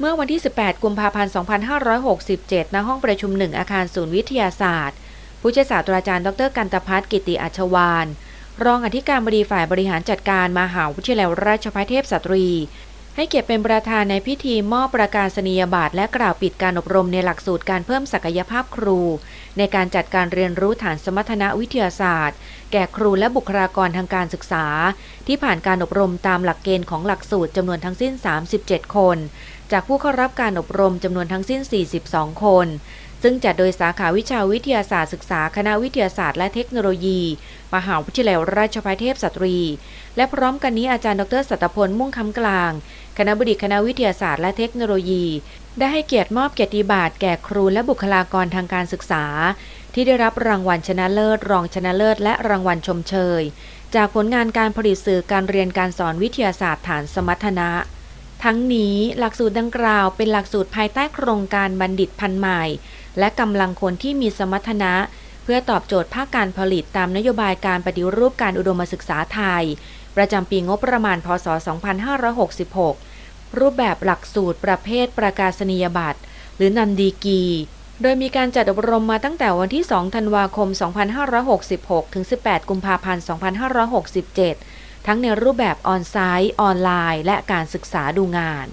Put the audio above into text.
เมื่อวันที่ 18 กุมภาพันธ์ 2567 ณ ห้องประชุมหนึ่งอาคารศูนย์วิทยาศาสตร์ ผู้ช่วยศาสตราจารย์ ดรกันตพัฒน์กิติอัชวาน รองอธิการบดีฝ่ายบริหารจัดการมหาวิทยาลัยราชภัฏเทพสตรี ให้เกียรติเป็นประธานในพิธีมอบประกาศนียบัตรและกล่าวปิดการอบรมในหลักสูตรการเพิ่มศักยภาพครู ในการจัดการเรียนรู้ฐานสมรรถนะวิทยาศาสตร์ แก่ครูและบุคลากรทางการศึกษา ที่ผ่านการอบรมตามหลักเกณฑ์ของหลักสูตรจำนวนทั้งสิ้น 37 คน จากผู้เข้ารับการอบรมจำนวนทั้งสิ้น 42 คน ซึ่งจัดโดยสาขาวิชาวิทยาศาสตร์ศึกษาคณะวิทยาศาสตร์และเทคโนโลยี มหาวิทยาลัยราชภัฏเทพสตรี และพร้อมกันนี้อาจารย์ดรสัตพลมุ่งคำกลาง คณะบดีคณะวิทยาศาสตร์และเทคโนโลยี ได้ให้เกียรติมอบเกียรติบัตรแก่ครูและบุคลากรทางการศึกษา ที่ได้รับรางวัลชนะเลิศ รองชนะเลิศ และรางวัลชมเชย จากผลงานการผลิตสื่อการเรียนการสอนวิทยาศาสตร์ฐานสมรรถนะ ทั้งนี้หลักสูตรดังกล่าวเป็นหลักสูตรภายใต้โครงการบัณฑิตพันใหม่ และกำลังคนที่มีสมรรถนะ เพื่อตอบโจทย์ภาคการผลิตตามนโยบายการปฏิรูปการอุดมศึกษาไทย ประจำปีงบประมาณพศ 2566 รูปแบบหลักสูตรประเภทประกาศนียบัตร หรือนำดีกี โดยมีการจัดอบรมมาตั้งแต่วันที่ 2 ธันวาคม 2566 ถึง 18 กุมภาพันธ์ 2567 ทั้งในรูปแบบออนไซต์ ออนไลน์ และการศึกษาดูงาน